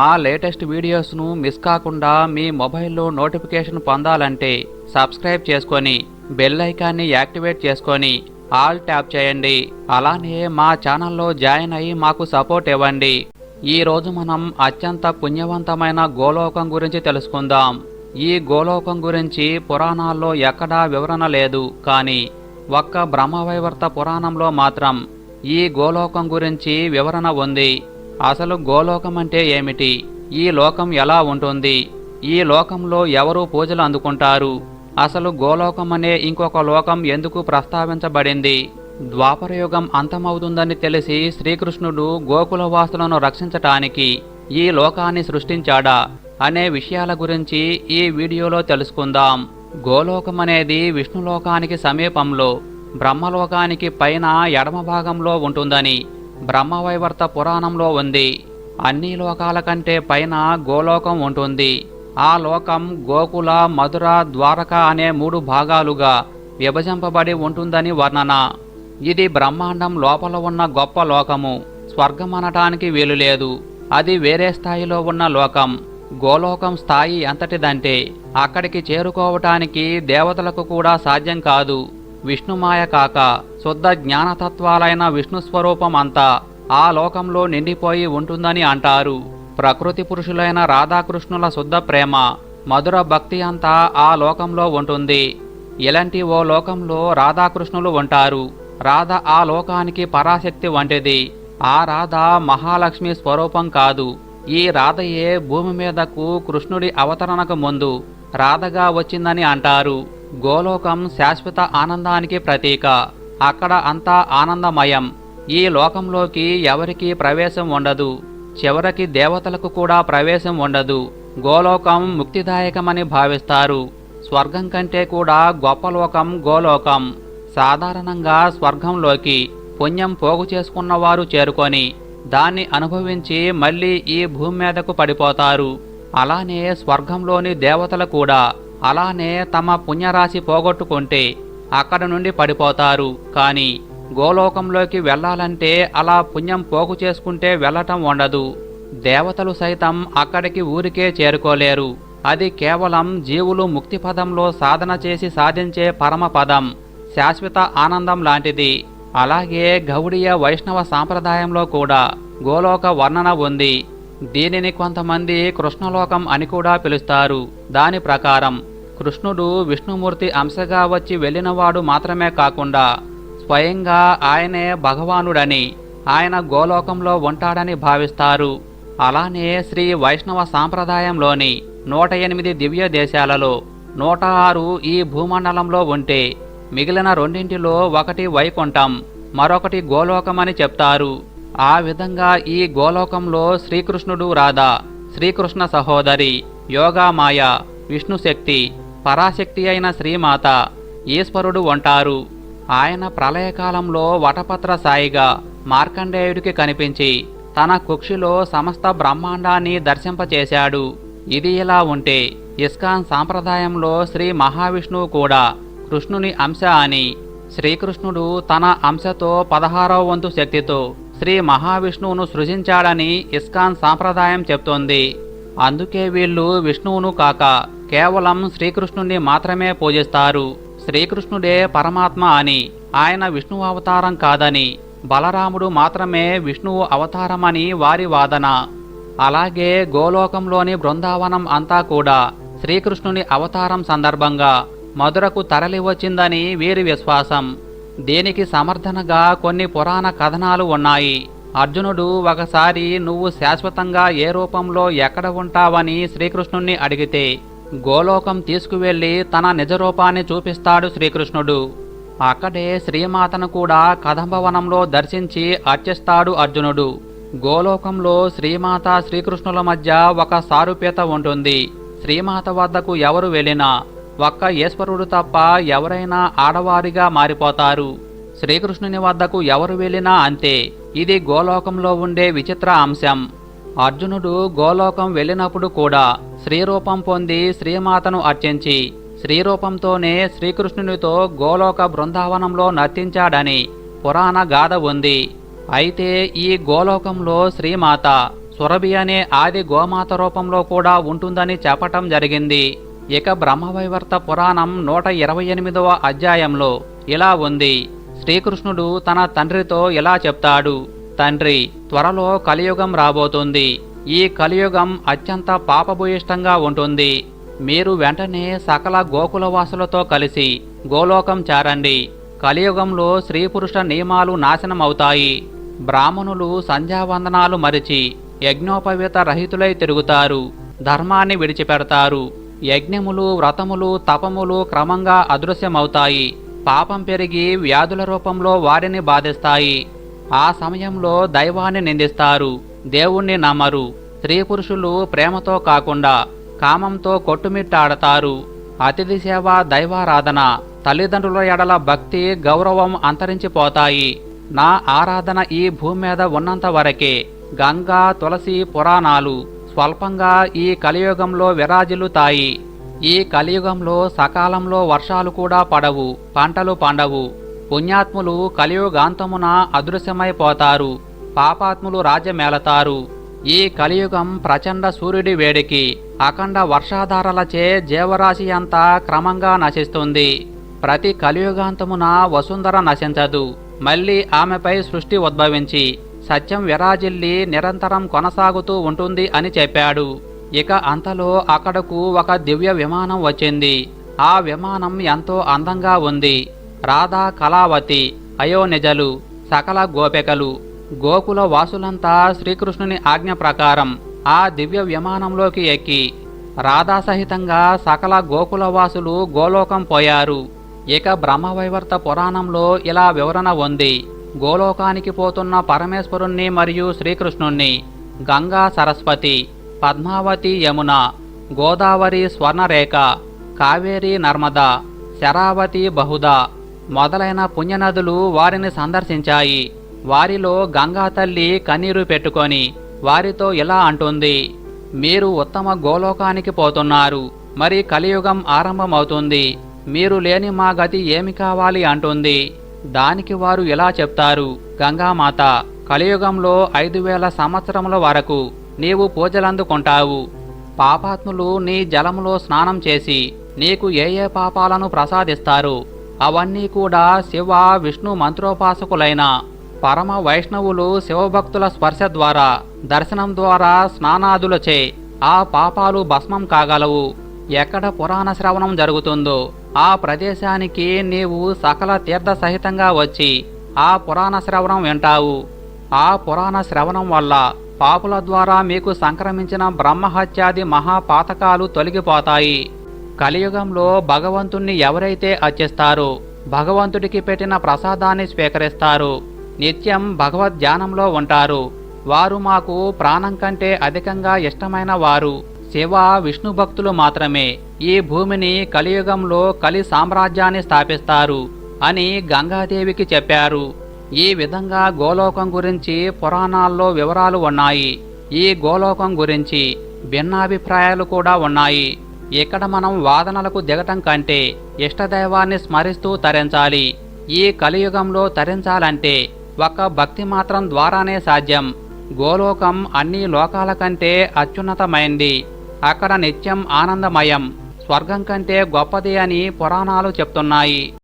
మా latest వీడియోస్ను miss కాకుండా మీ మొబైల్లో నోటిఫికేషన్ పొందాలంటే సబ్స్క్రైబ్ చేసుకొని బెల్ ఐకాన్ని యాక్టివేట్ చేసుకొని ఆల్ ట్యాప్ చేయండి. అలానే మా ఛానల్లో జాయిన్ అయ్యి మాకు సపోర్ట్ ఇవ్వండి. ఈ రోజు మనం అత్యంత పుణ్యవంతమైన గోలోకం గురించి తెలుసుకుందాం. ఈ గోలోకం గురించి పురాణాల్లో ఎక్కడా వివరణ లేదు. కానీ ఒక్క బ్రహ్మవైవర్త పురాణంలో మాత్రం ఈ గోలోకం గురించి వివరణ ఉంది. అసలు గోలోకం అంటే ఏమిటి? ఈ లోకం ఎలా ఉంటుంది? ఈ లోకంలో ఎవరు పూజలు అందుకుంటారు? అసలు గోలోకం అనే ఇంకొక లోకం ఎందుకు ప్రస్తావించబడింది? ద్వాపరయుగం అంతమవుతుందని తెలిసి శ్రీకృష్ణుడు గోకులవాసులను రక్షించటానికి ఈ లోకాన్ని సృష్టించాడా అనే విషయాల గురించి ఈ వీడియోలో తెలుసుకుందాం. గోలోకం అనేది విష్ణులోకానికి సమీపంలో బ్రహ్మలోకానికి పైన ఎడమ భాగంలో ఉంటుందని బ్రహ్మవైవర్త పురాణంలో ఉంది. అన్ని లోకాల కంటే పైన గోలోకం ఉంటుంది. ఆ లోకం గోకుల మధుర ద్వారక అనే మూడు భాగాలుగా విభజింపబడి ఉంటుందని వర్ణన. ఇది బ్రహ్మాండం లోపల ఉన్న గొప్ప లోకము. స్వర్గం అనటానికి వీలు లేదు. అది వేరే స్థాయిలో ఉన్న లోకం. గోలోకం స్థాయి ఎంతటిదంటే అక్కడికి చేరుకోవటానికి దేవతలకు కూడా సాధ్యం కాదు. విష్ణుమాయ కాక శుద్ధ జ్ఞానతత్వాలైన విష్ణు స్వరూపం అంతా ఆ లోకంలో నిండిపోయి ఉంటుందని అంటారు. ప్రకృతి పురుషులైన రాధాకృష్ణుల శుద్ధ ప్రేమ మధుర భక్తి అంతా ఆ లోకంలో ఉంటుంది. ఇలాంటి ఓ లోకంలో రాధాకృష్ణులు ఉంటారు. రాధ ఆ లోకానికి పరాశక్తి వంటిది. ఆ రాధ మహాలక్ష్మి స్వరూపం కాదు. ఈ రాధయే భూమి మీదకు కృష్ణుడి అవతరణకు ముందు రాధగా వచ్చిందని అంటారు. గోలోకం శాశ్వత ఆనందానికి ప్రతీక. అక్కడ అంతా ఆనందమయం. ఈ లోకంలోకి ఎవరికి ప్రవేశం ఉండదు. చివరికి దేవతలకు కూడా ప్రవేశం ఉండదు. గోలోకం ముక్తిదాయకమని భావిస్తారు. స్వర్గం కంటే కూడా గొప్ప లోకం గోలోకం. సాధారణంగా స్వర్గంలోకి పుణ్యం పోగు చేసుకున్న వారు చేరుకొని దాన్ని అనుభవించి మళ్ళీ ఈ భూమి మీదకు పడిపోతారు. అలానే స్వర్గంలోని దేవతలు కూడా అలానే తమ పుణ్యరాశి పోగొట్టుకుంటే అక్కడ నుండి పడిపోతారు. కానీ గోలోకంలోకి వెళ్ళాలంటే అలా పుణ్యం పోగు చేసుకుంటే వెళ్ళటం ఉండదు దేవతలు సైతం అక్కడికి ఊరికే చేరుకోలేరు. అది కేవలం జీవులు ముక్తిపదంలో సాధన చేసి సాధించే పరమ పదం శాశ్వత ఆనందం లాంటిది. అలాగే గౌడీయ వైష్ణవ సాంప్రదాయంలో కూడా గోలోక వర్ణన ఉంది. దీనిని కొంతమంది కృష్ణలోకం అని కూడా పిలుస్తారు. దాని ప్రకారం కృష్ణుడు విష్ణుమూర్తి అంశగా వచ్చి వెళ్ళినవాడు మాత్రమే కాకుండా స్వయంగా ఆయనే భగవానుడని ఆయన గోలోకంలో ఉంటాడని భావిస్తారు. అలానే శ్రీ వైష్ణవ సాంప్రదాయంలోని నూట ఎనిమిది దివ్య దేశాలలో నూట ఆరు ఈ భూమండలంలో ఉంటే మిగిలిన రెండింటిలో ఒకటి వైకుంఠం మరొకటి గోలోకమని చెప్తారు. ఆ విధంగా ఈ గోలోకంలో శ్రీకృష్ణుడు రాధా శ్రీకృష్ణ సహోదరి యోగామాయ విష్ణుశక్తి పరాశక్తి అయిన శ్రీమాత ఈశ్వరుడు ఉంటారు. ఆయన ప్రళయకాలంలో వటపత్ర సాయిగా మార్కండేయుడికి కనిపించి తన కుక్షిలో సమస్త బ్రహ్మాండాన్ని దర్శింపచేశాడు. ఇది ఇలా ఉంటే ఇస్కాన్ సాంప్రదాయంలో శ్రీ మహావిష్ణువు కూడా కృష్ణుని అంశ అని శ్రీకృష్ణుడు తన అంశతో పదహారవ వంతు శక్తితో శ్రీ మహావిష్ణువును సృజించాడని ఇస్కాన్ సాంప్రదాయం చెప్తోంది. అందుకే వీళ్ళు విష్ణువును కాక కేవలం శ్రీకృష్ణుణ్ణి మాత్రమే పూజిస్తారు. శ్రీకృష్ణుడే పరమాత్మ అని ఆయన విష్ణువు అవతారం కాదని బలరాముడు మాత్రమే విష్ణువు అవతారమని వారి వాదన. అలాగే గోలోకంలోని బృందావనం అంతా కూడా శ్రీకృష్ణుని అవతారం సందర్భంగా మధురకు తరలివచ్చిందని వీరి విశ్వాసం. దీనికి సమర్థనగా కొన్ని పురాణ కథనాలు ఉన్నాయి. అర్జునుడు ఒకసారి నువ్వు శాశ్వతంగా ఏ రూపంలో ఎక్కడ ఉంటావని శ్రీకృష్ణుణ్ణి అడిగితే గోలోకం తీసుకువెళ్ళి తన నిజ రూపాన్ని చూపిస్తాడు శ్రీకృష్ణుడు. అక్కడే శ్రీమాతను కూడా కదంబవనంలో దర్శించి అర్చిస్తాడు అర్జునుడు. గోలోకంలో శ్రీమాత శ్రీకృష్ణుల మధ్య ఒక సారూప్యత ఉంటుంది. శ్రీమాత వద్దకు ఎవరు వెళ్ళినా ఒక్క ఈశ్వరుడు తప్ప ఎవరైనా ఆడవారిగా మారిపోతారు. శ్రీకృష్ణుని వద్దకు ఎవరు వెళ్ళినా అంతే. ఇది గోలోకంలో ఉండే విచిత్ర అంశం. అర్జునుడు గోలోకం వెళ్ళినప్పుడు కూడా శ్రీరూపం పొంది శ్రీమాతను అర్చించి శ్రీరూపంతోనే శ్రీకృష్ణునితో గోలోక బృందావనంలో నర్తించాడని పురాణ గాథ ఉంది. అయితే ఈ గోలోకంలో శ్రీమాత సురభి అనే ఆది గోమాత రూపంలో కూడా ఉంటుందని చెప్పటం జరిగింది. ఇక బ్రహ్మవైవర్త పురాణం నూట ఇరవై ఎనిమిదవ అధ్యాయంలో ఇలా ఉంది. శ్రీకృష్ణుడు తన తండ్రితో ఇలా చెప్తాడు తండ్రి త్వరలో కలియుగం రాబోతుంది. ఈ కలియుగం అత్యంత పాపభూయిష్టంగా ఉంటుంది. మీరు వెంటనే సకల గోకులవాసులతో కలిసి గోలోకం చేరండి. కలియుగంలో స్త్రీ పురుష నియమాలు నాశనమవుతాయి. బ్రాహ్మణులు సంధ్యావందనాలు మరిచి యజ్ఞోపవేత రహితులై తిరుగుతారు. ధర్మాన్ని విడిచిపెడతారు. యజ్ఞములు వ్రతములు తపములు క్రమంగా అదృశ్యమవుతాయి. పాపం పెరిగి వ్యాధుల రూపంలో వారిని బాధిస్తాయి. ఆ సమయంలో దైవాన్ని నిందిస్తారు. దేవుణ్ణి నమ్మరు. స్త్రీ పురుషులు ప్రేమతో కాకుండా కామంతో కొట్టుమిట్టాడతారు. అతిథి సేవ దైవారాధన తల్లిదండ్రుల ఎడల భక్తి గౌరవం అంతరించిపోతాయి. నా ఆరాధన ఈ భూమి మీద ఉన్నంత వరకే గంగా తులసి పురాణాలు స్వల్పంగా ఈ కలియుగంలో విరాజిల్లుతాయి. ఈ కలియుగంలో సకాలంలో వర్షాలు కూడా పడవు పంటలు పండవు. పుణ్యాత్ములు కలియుగాంతమున అదృశ్యమైపోతారు పాపాత్ములు రాజ్యమేలతారు. ఈ కలియుగం ప్రచండ సూర్యుడి వేడికి అఖండ వర్షాధారలచే జీవరాశి అంతా క్రమంగా నశిస్తుంది. ప్రతి కలియుగాంతమున వసుంధర నశించదు మళ్ళీ ఆమెపై సృష్టి ఉద్భవించి సత్యం విరాజిల్లి నిరంతరం కొనసాగుతూ ఉంటుంది అని చెప్పాడు. ఇక అంతలో అక్కడకు ఒక దివ్య విమానం వచ్చింది. ఆ విమానం ఎంతో అందంగా ఉంది. రాధా కళావతి అయోనిజలు సకల గోపికలు గోకుల వాసులంతా శ్రీకృష్ణుని ఆజ్ఞ ప్రకారం ఆ దివ్య విమానంలోకి ఎక్కి రాధా సహితంగా సకల గోకుల వాసులు గోలోకం పోయారు. ఇక బ్రహ్మవైవర్త పురాణంలో ఇలా వివరణ ఉంది. గోలోకానికి పోతున్న పరమేశ్వరుణ్ణి మరియు శ్రీకృష్ణుణ్ణి గంగా సరస్వతి పద్మావతి యమున గోదావరి స్వర్ణరేఖ కావేరి నర్మద శరావతి బహుదా మొదలైన పుణ్యనదులు వారిని సందర్శించాయి. వారిలో గంగా తల్లి కన్నీరు పెట్టుకొని వారితో ఇలా అంటుంది మీరు ఉత్తమ గోలోకానికి పోతున్నారు మరి కలియుగం ఆరంభమవుతుంది మీరు లేని మా గతి ఏమి కావాలి? అంటుంది. దానికి వారు ఇలా చెప్తారు? గంగామాత కలియుగంలో ఐదు వేల సంవత్సరముల వరకు నీవు పూజలందుకుంటావు పాపాత్ములు నీ జలములో స్నానం చేసి నీకు ఏ ఏ పాపాలను ప్రసాదిస్తారు? అవన్నీ కూడా శివ విష్ణు మంత్రోపాసకులైన పరమ వైష్ణవులు శివభక్తుల స్పర్శ ద్వారా దర్శనం ద్వారా స్నానాదులచే ఆ పాపాలు భస్మం కాగలవు. ఎక్కడ పురాణ శ్రవణం జరుగుతుందో ఆ ప్రదేశానికి నీవు సకల తీర్థ సహితంగా వచ్చి ఆ పురాణ శ్రవణం వింటావు. ఆ పురాణ శ్రవణం వల్ల పాపుల ద్వారా మీకు సంక్రమించిన బ్రహ్మహత్యాది మహాపాతకాలు తొలగిపోతాయి. కలియుగంలో భగవంతుణ్ణి ఎవరైతే అర్చిస్తారో భగవంతుడికి పెట్టిన ప్రసాదాన్ని స్వీకరిస్తారు. నిత్యం భగవద్ ధ్యానంలో ఉంటారు. వారు మాకు ప్రాణం కంటే అధికంగా ఇష్టమైన వారు. శివ విష్ణు భక్తులు మాత్రమే ఈ భూమిని కలియుగంలో కలి సామ్రాజ్యాన్ని స్థాపిస్తారు అని గంగాదేవికి చెప్పారు. ఈ విధంగా గోలోకం గురించి పురాణాల్లో వివరాలు ఉన్నాయి. ఈ గోలోకం గురించి భిన్నాభిప్రాయాలు కూడా ఉన్నాయి. ఇక్కడ మనం వాదనలకు దిగటం కంటే ఇష్టదైవాన్ని స్మరిస్తూ తరించాలి. ఈ కలియుగంలో తరించాలంటే ఒక భక్తి మాత్రం ద్వారానే సాధ్యం. గోలోకం అన్ని లోకాల కంటే అత్యున్నతమైంది. అక్కడ నిత్యం ఆనందమయం. స్వర్గం కంటే గొప్పది అని పురాణాలు చెప్తున్నాయి.